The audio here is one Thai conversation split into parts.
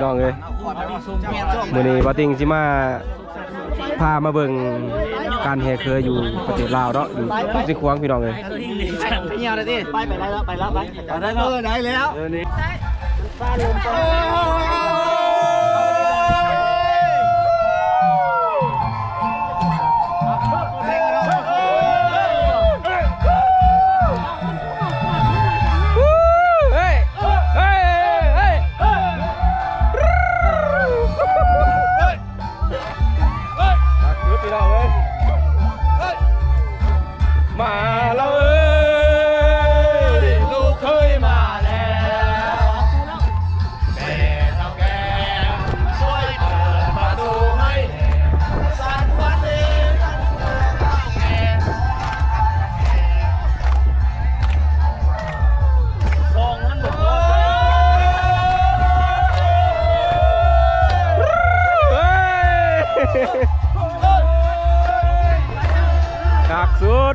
เอาพี่น้องเลยมือนี้ปาติงสิมาพามาเบิ่งการแห่เครืออยู่ประเทศลาวเนาะอยู่สิขวางพี่น้องเลยเหี่ยวเลยดิไปไปได้แล้วไปแล้วไปได้แล้วได้แล้ว นักสุด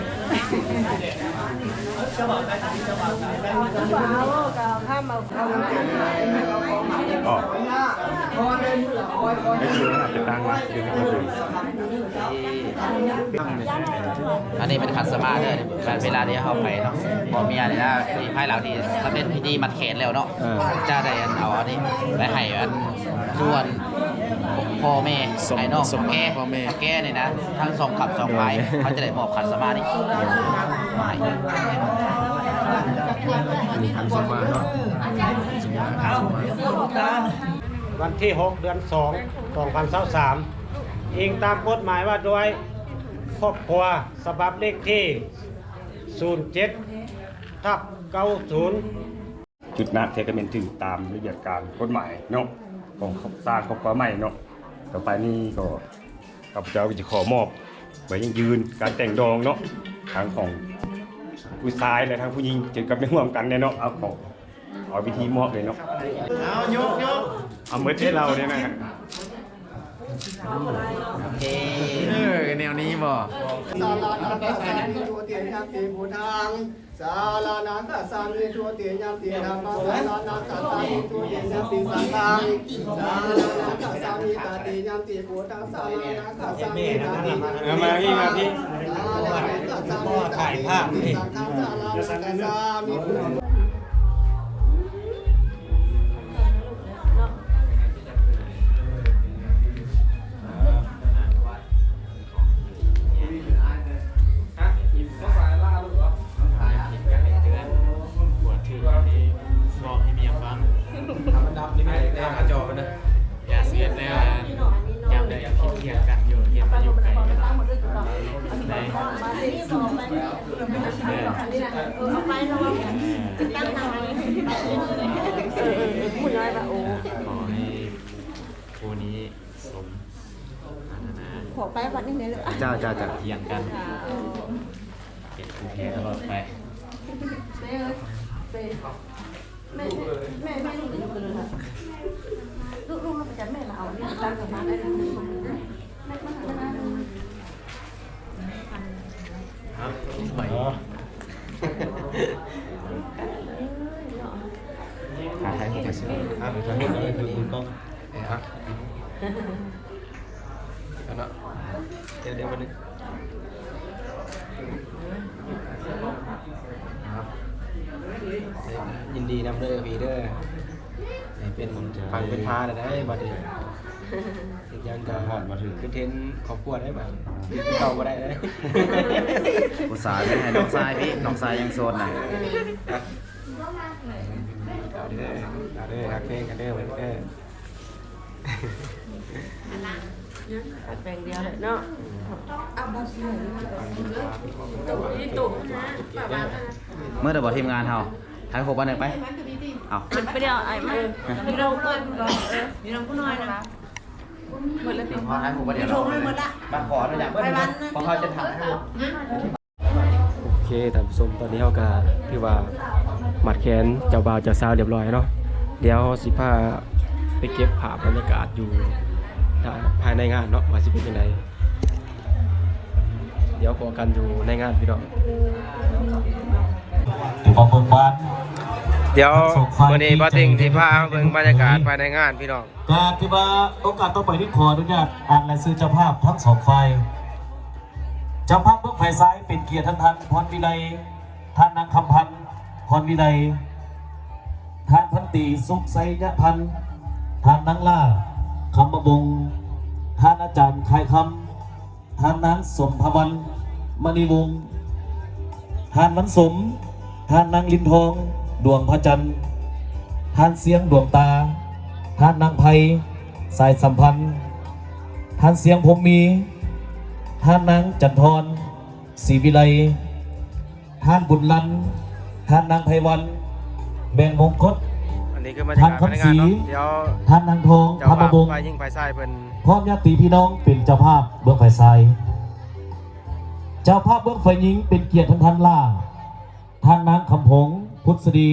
อ๋อไม่คิดว่าจะตั้งมาดึงมาดึงอันนี้เป็นคัสมาเด้อการเวลาที่เขาไปเนาะพอเมียเนี่ยนะที่ภายหลังที่สำเร็จพิธีมัดแขนแล้วเนาะจะได้อันเอาอันนี้ไปให้อันส่วน พ่อแม่ไอ้น้องแก่พ่อแม่แก่เนี่ยนะ ทั้งสองขับสองไม้เขาจะได้มอบคัสมานี่มาให้มีคันสมาเนาะวันที่ 6 เดือน 2 2023อิงตามกฎหมายว่าโดยครอบครัวสบับเลขที่ 07ทับ90 จุดนั้นเทก็เป็นถึงตามระเบียบการกฎหมายเนาะของสร้างครอบครัวใหม่เนาะ ต่อไปนี้ก็ข้าพเจ้าก็จะขอมอบไว้ยังยืนการแต่งดองเนาะทางของผู้ชายและทางผู้หญิงจึงกับไม่ร่วมกันเนี่ยเนาะเอาของเอาวิธีมอบเลยเนาะเอายกยกเอาเมื่อเทศเราเนี่ยนะฮะ โอเคเออแนวนี้บ่สารานาคาสามิทุติยมปีพุทธังสารานาคาสามิทุติยมปีธรรมสารานาคาสามิทุติยมปีสังฆังสารานาคาสามิตติยมปีพุทธังสารานาคาสามิตติยมปีเอามาพี่มาพี่สารานาคาสามิตติยมปีสังฆังสารานาคาสามิพุ เอาไปแล้วตั้งทางไหนพูดน้อยปะโอ้ขอให้คู่นี้สมปรารถนาขอไปวันนี้เลยจ้าจ้าจ้าเถียงกันเป็นคู่แท้ตลอดไปแม่แม่แม่แม่แม่ลูกอยู่กันเลยค่ะลูกลูกเราไปจัดแม่เราเอาเนี่ยตั้งกับมาได้เลยแม่มาหาได้เลยครับ ถอยหาทางให้กันสิครับทางนี้เลยคนอื่นก็ครับแล้วเนะเดี๋ยวเดี๋ยววันนี้ครับยินดีนำเด้อพี่เด้อเป็นฟังเป็นพาได้ได้บัดนี้ อีกอย่างก็หอดมาถึงคือเทนครอบครัวได้บัดคือเก่าบ่ได้เด้อุตส่าห์ได้ให้น้องทรายพี่น้องทรายยังโซนหน่อยเอาเด้อเอาเด้อฮักเพลงกันเด้อเหมือนเด้อแบ่งเดียวเลยเนาะเอาบอสเลยนี่ตุนะป้าบ้านเมื่อเดี๋ยวบอกทีมงานเฮาถ่ายครบวันหนึ่งไปเอามันไปเดียวไอ้มาพี่เราเกินก่อนเออพี่น้องผู้น้อยนะ หมดแล้วพี่พอถ่ายครบวันเดียวเราบ้านขอหน่อยอย่างเพื่อนเพราะเขาจะทำให้โอเคท่านผู้ชมตอนนี้เราก็ถือว่าหมัดแขนเจ้าบ่าวเจ้าสาวเรียบร้อยเนาะเดี๋ยวสิพาไปเก็บภาพบรรยากาศอยู่ภายในงานเนาะว่าสิเป็นยังไงเดี๋ยวพอกันอยู่ในงานพี่น้องขอ เบิ่งบ้านเดี๋ยววันนี้ป้าติงสิพาเบิ่งบรรยากาศภายในงานพี่น้องการที่ว่าโอกาสต่อไปที่ขออนุญาตอ่านรายชื่อเจ้าภาพทั้งสองฝ่ายเจ้าภาพเบื้องฝ่ายซ้ายเป็นเกียรติท่านท่านพรวิไลท่านนางคำพันธ์พรวิไลท่านพันตีสุขไสยพันธ์ท่านนางล่าคำประบงท่านอาจารย์คายคำท่านนางสมภวันมณีวงศ์ท่านวันสมท่านนางลินทอง ดวงพระจันทร์ท่านเสียงดวงตา ท่านนางไพสายสัมพันธ์ ท่านเสียงพรหมมี ท่านนางจันทรศรีวิไล ท่านบุญลัน ท่านนางไพวัน แบ่งมงคตอันนี้คือบรรยากาศภายในงานเนาะเดี๋ยวท่านนางทองเจ้าธรรมบ่าววงศ์ฝ่ายยิ่งฝ่ายชายเพิ่นพร้อมญาติพี่น้องเป็นเจ้าภาพเบื้องฝ่ายซ้าย เจ้าภาพเบื้องฝ่ายหญิงเป็นเกียรติท่านท่านล่า ท่านนางคำผง พุทธศดี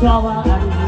สวรรค์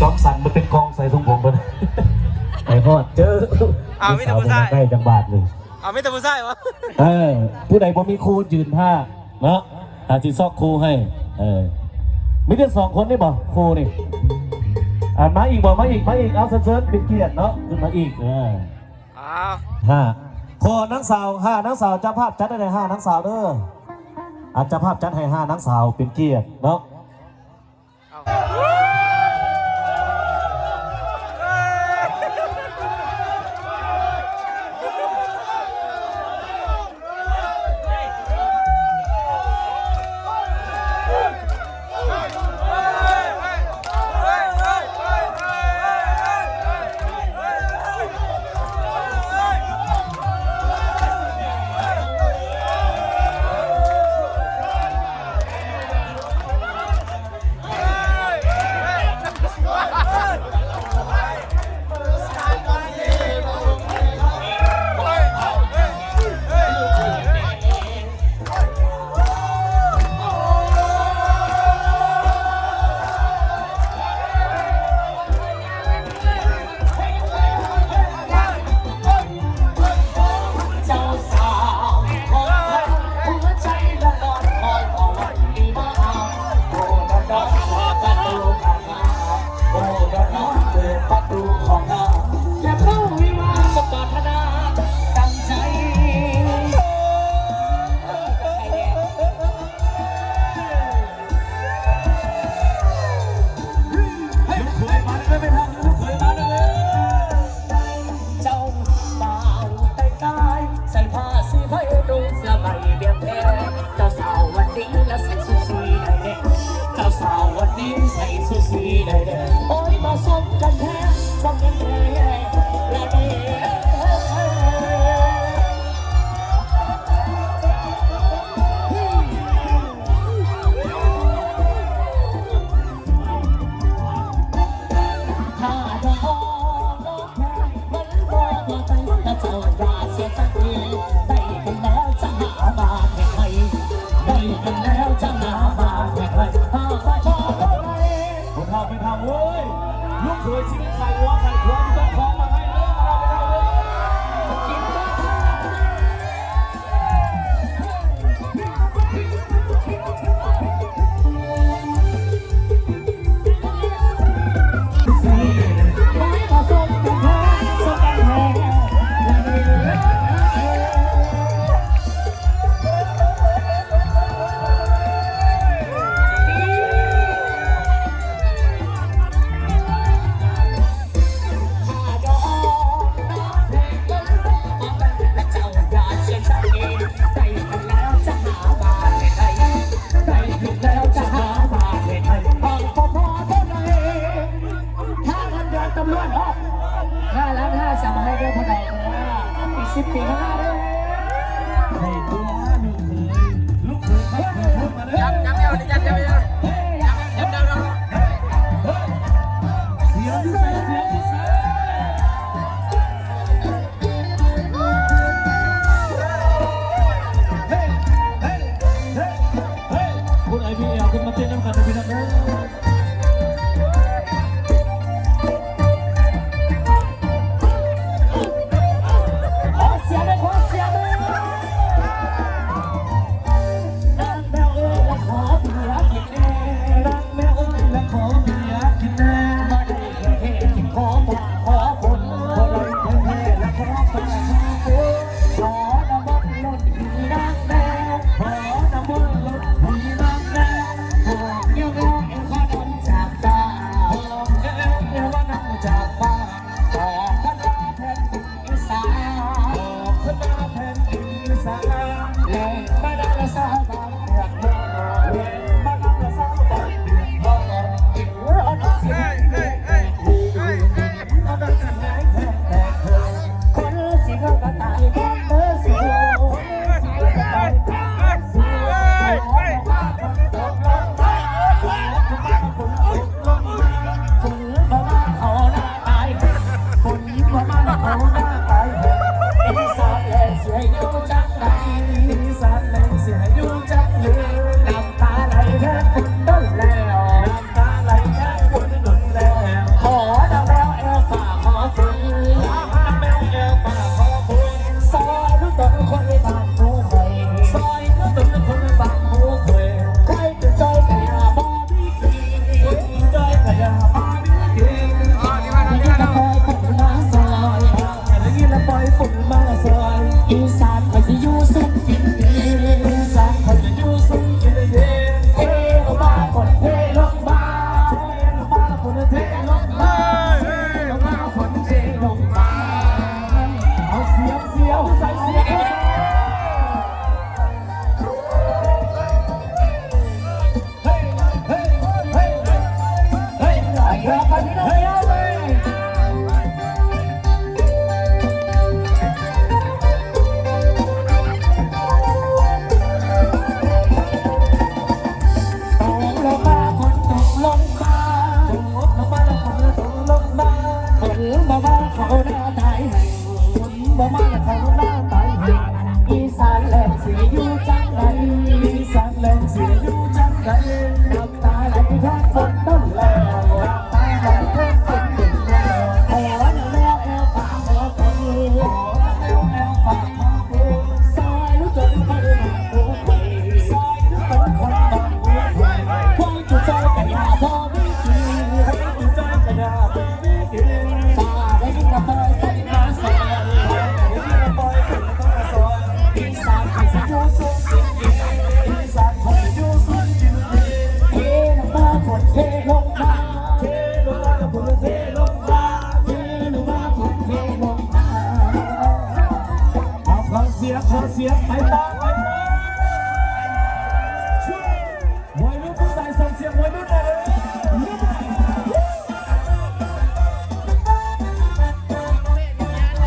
จอมสันมันเป็นกองใส่ทรงผมมันไอ้พอดเจออ้าวมีแต่ผู้ชายใกล้จังบาทเลยเอาไม่แต่ผู้ชายวะเออผู้ใดบ่มีครูยืนท่าเนาะอาจิซอกครูให้ เออมีแต่สองคนนี่บ่ครูนี่อ่ามาอีกบ่มาอีกมาอีกเอาเซิร์ฟเป็นเกียรติเนาะขึ้นมาอีกเอออ้าวห้าพอนังสาวห้านังสาวเจ้าภาพจัดได้เลยห้านังสาวเด้ออาจจะภาพจัดให้ห้านังสาวเป็นเกียรติเนาะ